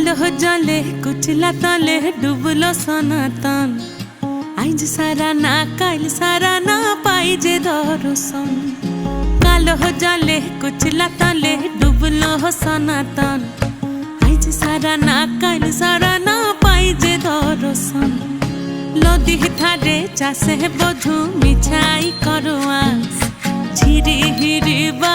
কালো জলে কুচলা তলে ডুবলো সনাতন আইজ সারা না কাইল সারা না পাই যে দর্শন কালো জলে কুচলা তলে ডুবলো সনাতন আইজ সারা না কাইল সারা না পাই যে দর্শন নদী ধারে চাষে বধু মিছাই করো আস ঝিরি হিরি বা